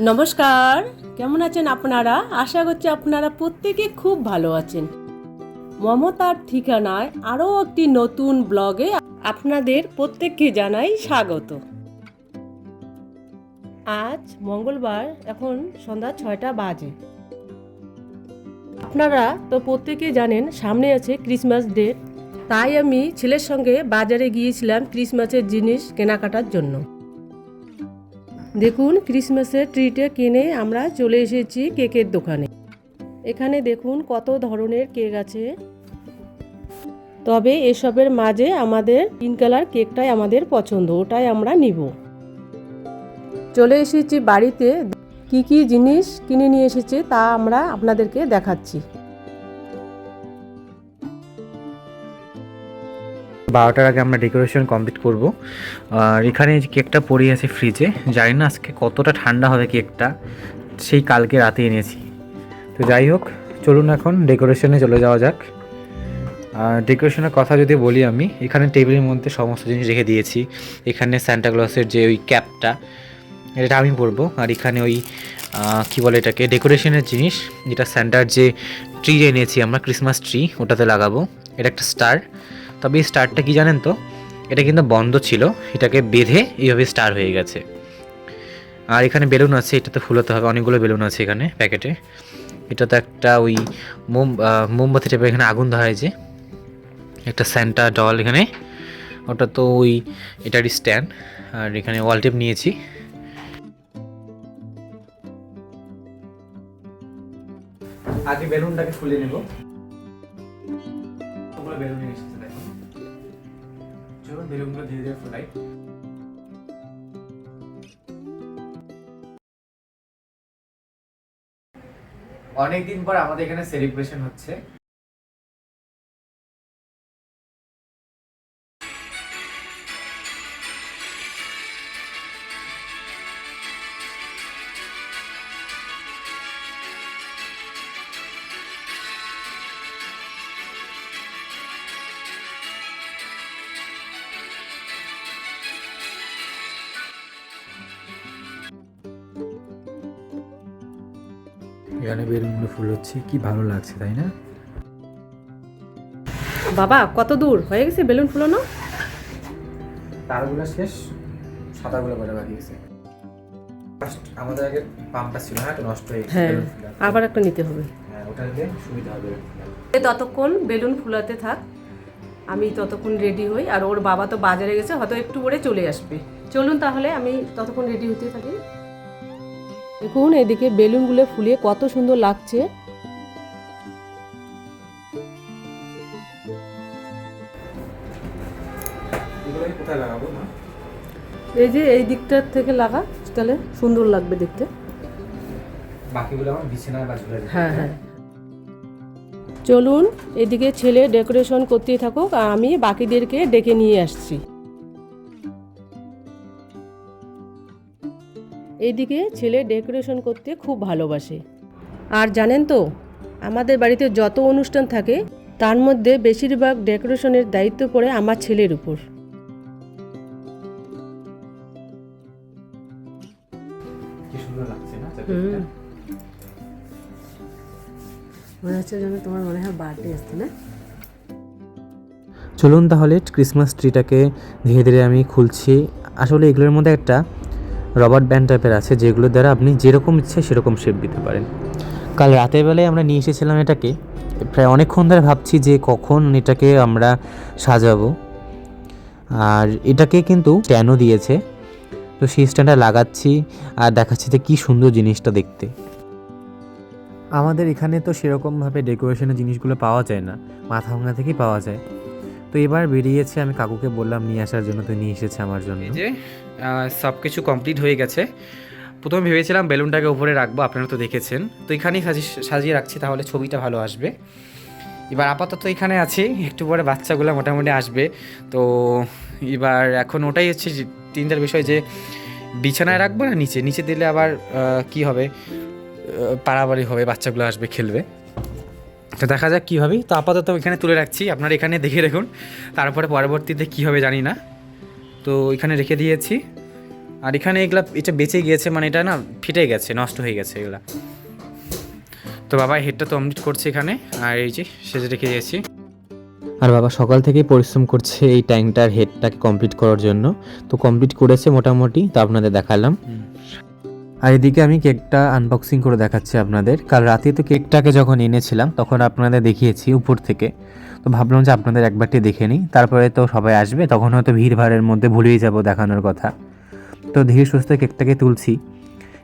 নমস্কার। কেমন আছেন আপনারা? আশা করছি আপনারা প্রত্যেকে খুব ভালো আছেন। মমতার ঠিকানায় আরও একটি নতুন ব্লগে আপনাদের প্রত্যেককে জানাই স্বাগত। আজ মঙ্গলবার, এখন সন্ধ্যা ছয়টা বাজে। আপনারা তো প্রত্যেকে জানেন, সামনে আছে ক্রিসমাস ডেট তাই আমি ছেলের সঙ্গে বাজারে গিয়েছিলাম ক্রিসমাসের জিনিস কেনাকাটার জন্য। দেখুন, ক্রিসমাসের ট্রিটে কিনে আমরা চলে এসেছি কেকের দোকানে। এখানে দেখুন কত ধরনের কেক আছে। তবে এসবের মাঝে আমাদের পিঙ্ক কালার কেকটাই আমাদের পছন্দ, ওটাই আমরা নিব। চলে এসেছি বাড়িতে। কি কি জিনিস কিনে নিয়ে এসেছে তা আমরা আপনাদেরকে দেখাচ্ছি। বারোটার আগে আমরা ডেকোরেশন কমপ্লিট করব। আর এখানে কেকটা পড়ে আছে ফ্রিজে জানি না আজকে কতটা ঠান্ডা হবে কেকটা সেই কালকে রাতে এনেছি। তো যাই হোক, চলুন এখন ডেকোরেশনে চলে যাওয়া যাক। আর ডেকোরেশনের কথা যদি বলি আমি, এখানে টেবিলের মধ্যে সমস্ত জিনিস রেখে দিয়েছি। এখানে স্যান্টাক্লসের যে ওই ক্যাপটা এটা আমি পরবো আর এখানে ওই কি বলে এটাকে, ডেকোরেশনের জিনিস, যেটা স্যান্টার যে ট্রি এনেছি আমরা ক্রিসমাস ট্রি ওটাতে লাগাবো। এটা একটা স্টার তবে এই স্টারটা কি জানেন তো? এটা কিন্তু বন্ধ ছিল। এটাকে বেঁধে এইভাবে স্টার হয়ে গেছে। আর এখানে বেলুন আছে, এটাতে ফুলাতে হবে। অনেকগুলো বেলুন আছে এখানে প্যাকেটে এটা তো একটা ওই মোম মোমবাতি টাইপের এখানে আগুন ধরা যে একটা স্যান্টা ডল এখানে। ওটা তো ওই, এটারই স্ট্যান্ড আর এখানে ওয়াল টেপ নিয়েছি। আগে বেলুনটাকে খুলে নেব। বেলুন এসেছে, দেখো। বেলুনগুলো ধীরে ধীরে ফোলাই অনেকদিন পর আমাদের এখানে সেলিব্রেশন হচ্ছে। এখানে বেলুনগুলো ফুল হচ্ছে কি ভালো লাগছে তাই না? বাবা কত দূর? হয়ে গেছে বেলুন ফুলানো? তারগুলো শেষ সাদাগুলো করে বাকি গেছে। আমাদের আগে পাম্পটা ছিল না নষ্ট হয়ে গেছে হ্যাঁ আবার একটা নিতে হবে। হ্যাঁ ওটা সুবিধা হবে। ততক্ষণ বেলুন ফুলাতে থাক আমি ততক্ষণ রেডি হই আর ওর বাবা তো বাজারে গেছে হয়তো একটু পরে চলে আসবে। চলুন তাহলে আমি ততক্ষণ রেডি হতে থাকি। দেখুন এদিকে বেলুনগুলো ফুলিয়ে কত সুন্দর লাগছে। এই যে এই দিকটার থেকে লাগা তাহলে সুন্দর লাগবে দেখতে। বাকিগুলো আমার বিছানায় বা ঝুলে হ্যাঁ হ্যাঁ। চলুন এদিকে ছেলে ডেকোরেশন করতেই থাকুক আর আমি বাকিদেরকে ডেকে নিয়ে আসছি। এইদিকে ছেলে ডেকোরেশন করতে খুব ভালোবাসে। আর জানেন তো আমাদের বাড়িতে যত অনুষ্ঠান থাকে তার মধ্যে বেশিরভাগ ডেকোরেশনের দায়িত্ব পড়ে আমার ছেলের উপর। কি সুন্দর লাগছে না হুম। মনে হচ্ছে যেন তোমার মনে হয় বার্থডে আসছে না? চলুন তাহলে ক্রিসমাস ট্রিটাকে ধীরে ধীরে আমি খুলছি। আসলে এগুলোর মধ্যে একটা রবার ব্যান্ড টাইপের আছে, যেগুলো দ্বারা আপনি যেরকম ইচ্ছে সেরকম শেপ দিতে পারেন। কাল রাতের বেলায় আমরা নিয়ে এসেছিলাম এটাকে। প্রায় অনেকক্ষণ ধরে ভাবছি যে কখন এটাকে আমরা সাজাবো। আর এটাকে কিন্তু স্ট্যান্ডও দিয়েছে। তো সেই স্ট্যান্ডটা লাগাচ্ছি আর দেখাচ্ছি যে কী সুন্দর জিনিসটা দেখতে। আমাদের এখানে তো সেরকমভাবে ডেকোরেশনের জিনিসগুলো পাওয়া যায় না। মাথা ভাঙা থেকেই পাওয়া যায়। তো এবার বেরিয়েছে, আমি কাকুকে বললাম, নিয়ে আসার জন্য তো নিয়ে এসেছে আমার জন্য। যে সব কিছু কমপ্লিট হয়ে গেছে। প্রথমে ভেবেছিলাম বেলুনটাকে উপরে রাখব, আপনারা তো দেখেছেন। তো এখানেই সাজিয়ে সাজিয়ে রাখছি, তাহলে ছবিটা ভালো আসবে। এবার আপাতত এখানে আছি, একটু পরে বাচ্চাগুলো মোটামুটি আসবে। তো এবার এখন ওটাই হচ্ছে চিন্তার বিষয় যে, বিছানায় রাখব না, নিচে? নিচে দিলে আবার কি হবে? পাড়াবাড়ি হবে, বাচ্চাগুলো আসবে, খেলবে। তো দেখা যাক কী হবে। তো আপাতত এখানে তুলে রাখছি। আপনারা এখানে দেখে রাখুন তারপরে পরবর্তীতে কী হবে জানি না। তো এখানে রেখে দিয়েছি। আর এখানে এগুলা এটা বেঁচে গিয়েছে মানে এটা না ফিটে গেছে নষ্ট হয়ে গেছে এগুলা। তো বাবা হেডটা তো কমপ্লিট করছে এখানে। আর এই যে সেজে রেখে দিয়েছি। আর বাবা সকাল থেকেই পরিশ্রম করছে এই ট্যাঙ্কটার হেডটাকে কমপ্লিট করার জন্য। তো কমপ্লিট করেছে মোটামুটি তো আপনাদের দেখালাম। আর এদিকে আমি কেকটা আনবক্সিং করে দেখাচ্ছি আপনাদের। কাল রাতে তো কেকটাকে যখন এনেছিলাম, তখন আপনাদের দেখিয়েছি উপর থেকে। তো ভাবলাম যে আপনাদের একবারটি দেখে নিই। তারপরে তো সবাই আসবে, তখন হয়তো ভিড় ভাড়ের মধ্যে ভুলেই যাব দেখানোর কথা। তো ধীরে সুস্থ কেকটাকে তুলছি।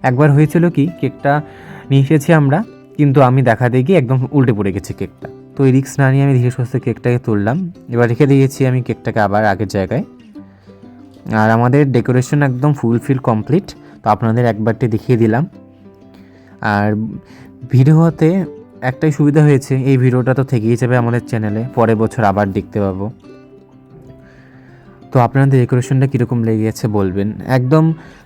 একবার হয়েছিল কি, কেকটা নিয়ে এসেছি আমরা, কিন্তু আমি দেখা গিয়ে একদম উল্টে পড়ে গেছে কেকটা। তো এই রিক্স না নিয়ে আমি ধীরে সুস্থ কেকটাকে তুললাম। এবার রেখে দিয়েছি আমি কেকটাকে আবার আগের জায়গায়। আর আমাদের ডেকোরেশন একদম ফুলফিল কমপ্লিট। তো আপনাদের একবারটি দেখিয়ে দিলাম। আর ভিডিওতে একটাই সুবিধা হয়েছে, এই ভিডিওটা তো থেকেই যাবে আমাদের চ্যানেলে, পরের বছর আবার দেখতে পাবো। তো আপনাদের ডেকোরেশনটা কীরকম লেগেছে বলবেন। একদম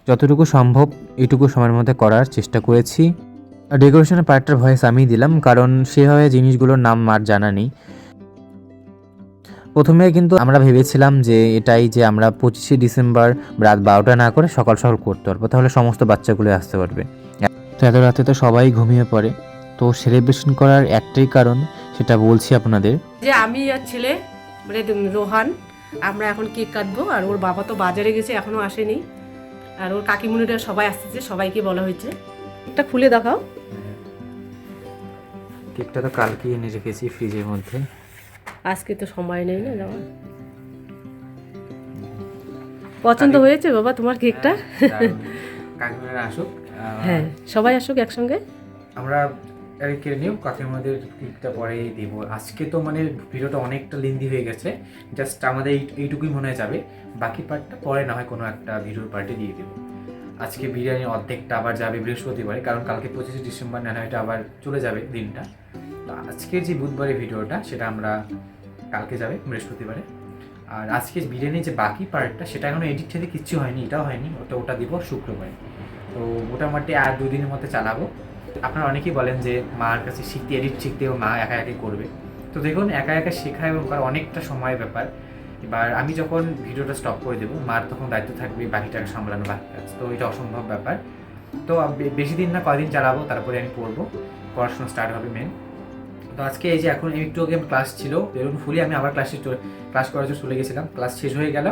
যতটুকু সম্ভব এটুকু সময়ের মধ্যে করার চেষ্টা করেছি। ডেকোরেশনের পার্টটার ভয়েস আমিই দিলাম, কারণ সেভাবে জিনিসগুলোর নাম আর জানা নেই। প্রথমে কিন্তু আমরা ভেবেছিলাম যে এটাই যে আমরা পঁচিশে ডিসেম্বর রাত বারোটা না করে সকাল সকাল করতে পারব তাহলে সমস্ত বাচ্চাগুলো আসতে পারবে। তো এত রাতে তো সবাই ঘুমিয়ে পড়ে। তো সেলিব্রেশন করার একটাই কারণ সেটা বলছি আপনাদের। যে আমি আর ছেলে মানে রোহান আমরা এখন কেক কাটবো আর ওর বাবা তো বাজারে গেছে এখনও আসেনি। আর ওর কাকিমুনিরা সবাই আসতেছে সবাইকে বলা হয়েছে। একটা খুলে দেখাও। কেকটা তো কালকে এনে রেখেছি ফ্রিজের মধ্যে। আজকে তো সময় নেই না যাওয়ার। পছন্দ হয়েছে বাবা তোমার কেকটা? কাকিমারা আসুক হ্যাঁ সবাই আসুক একসঙ্গে। আমরা কেড়ে নিও কাকিমাদের ক্লিপটা পরেই দিব। আজকে তো মানে ভিডিওটা অনেকটা লেন্দি হয়ে গেছে জাস্ট আমাদের এই এইটুকুই মনে হয় যাবে। বাকি পার্টটা পরে না হয় কোনো একটা ভিডিওর পার্টে দিয়ে দেবো। আজকে বিরিয়ানির অর্ধেকটা আবার যাবে বৃহস্পতিবারে কারণ কালকে পঁচিশে ডিসেম্বর না হয় এটা আবার চলে যাবে দিনটা। তো আজকের যে বুধবারের ভিডিওটা, সেটা আমরা কালকে যাবে, বৃহস্পতিবারে। আর আজকে বিরিয়ানির যে বাকি পার্টটা সেটা এখনও এডিট থেকে কিচ্ছু হয়নি, এটাও হয়নি, ওটা ওটা দিব শুক্রবারে। তো মোটামুটি আর দুই দিনের মধ্যে চালাবো। আপনারা অনেকেই বলেন যে মার কাছে শিখতে এডিট শিখতেও মা একা একাই করবে। তো দেখুন, একা একা শেখা এবং করা অনেকটা সময় ব্যাপার। এবার আমি যখন ভিডিওটা স্টপ করে দেবো, মার তখন দায়িত্ব থাকবে বাকিটাকে সামলানো বাকি কাজ। তো এটা অসম্ভব ব্যাপার। তো বেশি দিন না কদিন চালাবো, তারপরে আমি পড়ব। পড়াশোনা স্টার্ট হবে মেন তো আজকে এই যে এখন একটু আগে ক্লাস ছিল বেরোন ফুলি আমি আবার ক্লাসে ক্লাস করার জন্য চলে গেছিলাম। ক্লাস শেষ হয়ে গেল।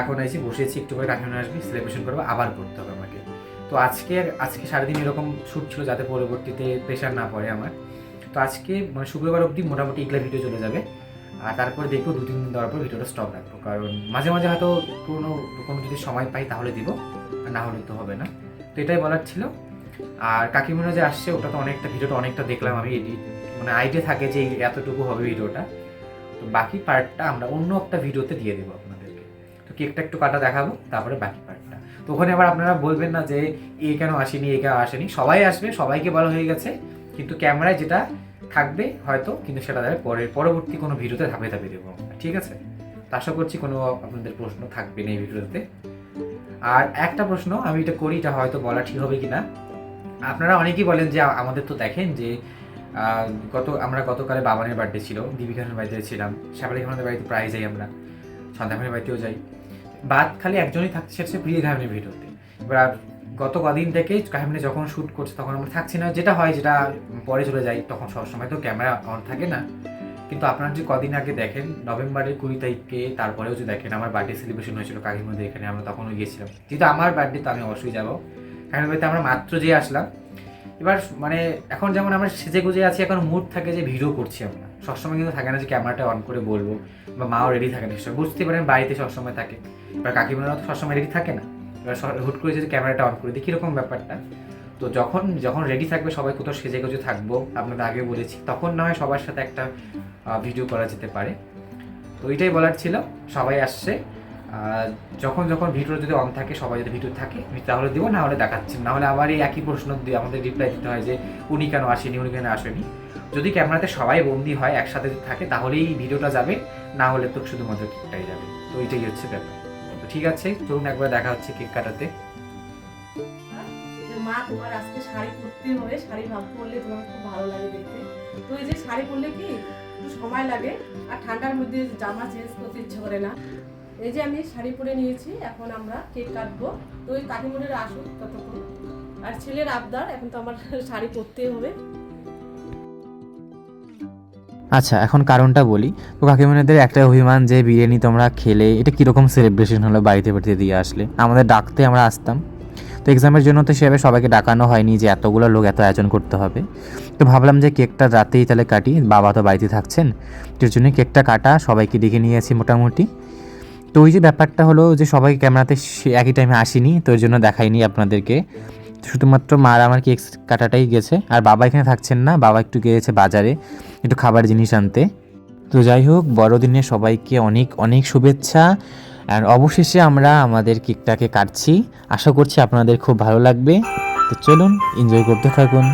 এখন এই যে বসেছি, একটু করে কাকিমা আসবি সেলিব্রেশন করব, আবার করতে হবে আমাকে। তো আজকে আজকে সারাদিন এরকম শ্যুট ছিল যাতে পরবর্তীতে প্রেশার না পড়ে আমার। তো আজকে মানে শুক্রবার অবধি মোটামুটি এগুলা ভিডিও চলে যাবে। আর তারপরে দেখব, দু, তিন দিন দেওয়ার পর ভিডিওটা স্টপ রাখব। কারণ মাঝে মাঝে হয়তো পুরোনো, কোনো যদি সময় পাই তাহলে দিব না হলে তো হবে না। তো এটাই বলার ছিল। আর কাকিমুনা যে আসছে, ওটা তো অনেকটা ভিডিওটা অনেকটা দেখলাম আমি এডিট মানে আইডিয়া থাকে যে এতটুকু হবে ভিডিওটা তো বাকি পার্টটা আমরা অন্য একটা ভিডিওতে দিয়ে দেবো আপনাদেরকে। তো কেকটা একটু কাটা দেখাবো, তারপরে বাকি পার্টটা তো ওখানে আবার আপনারা বলবেন না যে, এ কেন আসেনি, এ কেন আসেনি? সবাই আসবে, সবাইকে বলা হয়ে গেছে। কিন্তু ক্যামেরায় যেটা থাকবে হয়তো, কিন্তু সেটা তাহলে পরে পরবর্তী কোনো ভিডিওতে ধাপে ধাপে দেবো। ঠিক আছে? তো আশা করছি কোনো আপনাদের প্রশ্ন থাকবে না এই ভিডিওতে আর একটা প্রশ্ন, আমি এটা করি, এটা হয়তো বলা ঠিক হবে কি না আপনারা অনেকেই বলেন যে, আমাদের তো দেখেন যে গত আমরা গতকালে বাবানের বার্থডে ছিল দীপিকানের বাড়িতে ছিলাম। শ্যামালি খানের বাড়িতে প্রায় যাই আমরা। সন্ধ্যাখানের বাড়িতেও যাই। বাদ খালি একজনই থাকছে সেটা হচ্ছে প্রিয় ঘামিনের ভিডিওতে এবার গত কদিন থেকে কাহিনী যখন শ্যুট করছে, তখন আমরা থাকছি না। যেটা হয়, যেটা পরে চলে যাই, তখন সবসময় তো ক্যামেরা অন থাকে না। কিন্তু আপনারা যে কদিন আগে দেখেন, নভেম্বরের কুড়ি তারিখে তারপরেও যে দেখেন, আমার বার্থডে সেলিব্রেশন হয়েছিল কাকিমধ্যে এখানে, আমরা তখনও গিয়েছিলাম। যেহেতু আমার বার্থডে, তো আমি অবশ্যই যাব। কাকিমার বাড়িতে আমরা মাত্র যেয়ে আসলাম। এবার মানে এখন যেমন আমরা সেজে গুজে আছি, এখন মুড থাকে যে ভিডিও করছি আমরা। সবসময় কিন্তু থাকে না যে ক্যামেরাটা অন করে বলব, বা মাও রেডি থাকে না সব বুঝতে পারেন বাড়িতে সবসময় থাকে। এবার কাকিমারা তো সবসময় রেডি থাকে না। এবার হুট করে যদি ক্যামেরাটা অন করে দিই, কীরকম ব্যাপারটা? তো যখন যখন রেডি থাকবে সবাই কোথাও সেজে গুজে থাকব, আপনাদের আগে বলেছি, তখন না হয় সবার সাথে একটা ভিডিও করা যেতে পারে। তো এটাই বলার ছিল। সবাই আসছে। যখন যখন ভিডিও যদি অন থাকে, সবাই যদি ভিডিও থাকে তাহলে দিব, না হলে দেখাচ্ছি না। হলে আবার এই একই প্রশ্ন দিয়ে আমাদের রিপ্লাই দিতে হয় যে, উনি কেন আসেনি? উনি কেন আসেনি? যদি ক্যামেরাতে সবাই বন্দি হয়, একসাথে থাকে, তাহলেই ভিডিওটা যাবে। না হলে তো শুধুমাত্র কেকটাই যাবে। তো এইটাই হচ্ছে ব্যাপার। তো ঠিক আছে, চলুন একবার দেখা হচ্ছে কেক কাটাতে। মা, তোমার আজকে শাড়ি পরতে হবে। শাড়ি ভাব পরলে তোমার খুব ভালো লাগে দেখতে। তো এই যে শাড়ি পরলে কি একটু সময় লাগে? আর ঠান্ডার মধ্যে জামা চেঞ্জ করতে ইচ্ছে করে না। এই যে আমি শাড়ি পরে নিয়েছি, এখন আমরা কেক কাটবো। তো ওই কাকিমুনের আসুক ততক্ষণ। আর ছেলের আবদার, এখন তো আমার শাড়ি পরতেই হবে। আচ্ছা এখন কারণটা বলি। তো কাকিমাদের একটা অভিমান যে, বিরিয়ানি তোমরা খেলে, এটা কীরকম সেলিব্রেশন হলো বাড়িতে বাড়িতে দিয়ে আসলে? আমাদের ডাকতে আমরা আসতাম। তো এক্সামের জন্য তো সেভাবে সবাইকে ডাকানো হয়নি যে, এতগুলো লোক এত আয়োজন করতে হবে। তো ভাবলাম যে, কেকটা রাতেই তাহলে কাটি। বাবা তো বাড়িতে থাকছেন। তো জন্য কেকটা কাটা, সবাইকে ডেকে নিয়ে আসি মোটামুটি। তো ওই যে ব্যাপারটা হলো যে সবাই ক্যামেরাতে একই টাইমে আসেনি, তো ওই জন্য দেখাইনি আপনাদেরকে। শুধুমাত্র মার আমার কেক কাটাটাই গেছে, আর বাবা এখানে থাকছেন না, বাবা একটু গিয়েছে বাজারে একটু খাবার জিনিস আনতে। তো যাই হোক, বড়দিনে সবাইকে অনেক অনেক শুভেচ্ছা, আর অবশেষে আমরা আমাদের কেকটাকে কাটছি। আশা করছি আপনাদের খুব ভালো লাগবে। তো চলুন এনজয় করতে থাকুন।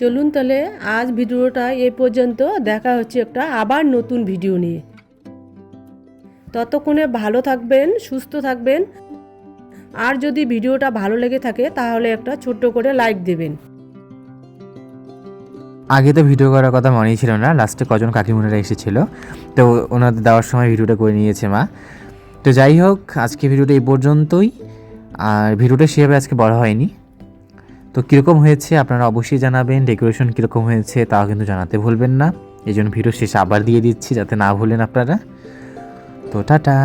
চলুন তাহলে আজ ভিডিওটা এই পর্যন্ত। দেখা হচ্ছে একটা আবার নতুন ভিডিও নিয়ে। ততক্ষণে ভালো থাকবেন, সুস্থ থাকবেন। আর যদি ভিডিওটা ভালো লেগে থাকে তাহলে একটা ছোট্ট করে লাইক দেবেন। আগে তো ভিডিও করার কথা মনেই ছিল না, লাস্টে কজন কাকিমুনেরা এসেছিল। তো ওনাদের দেওয়ার সময় ভিডিওটা করে নিয়েছে মা। তো যাই হোক, আজকে ভিডিওটা এই পর্যন্তই। আর ভিডিওটা সেভাবে আজকে বড় হয়নি। তো কীরকম হয়েছে আপনারা অবশ্যই জানাবেন ডেকোরেশন কীরকম হয়েছে তাও কিন্তু জানাতে ভুলবেন না। এই জন্য ভিডিও শেষ আবার দিয়ে দিচ্ছি, যাতে না ভুলেন আপনারা। তো টাটা।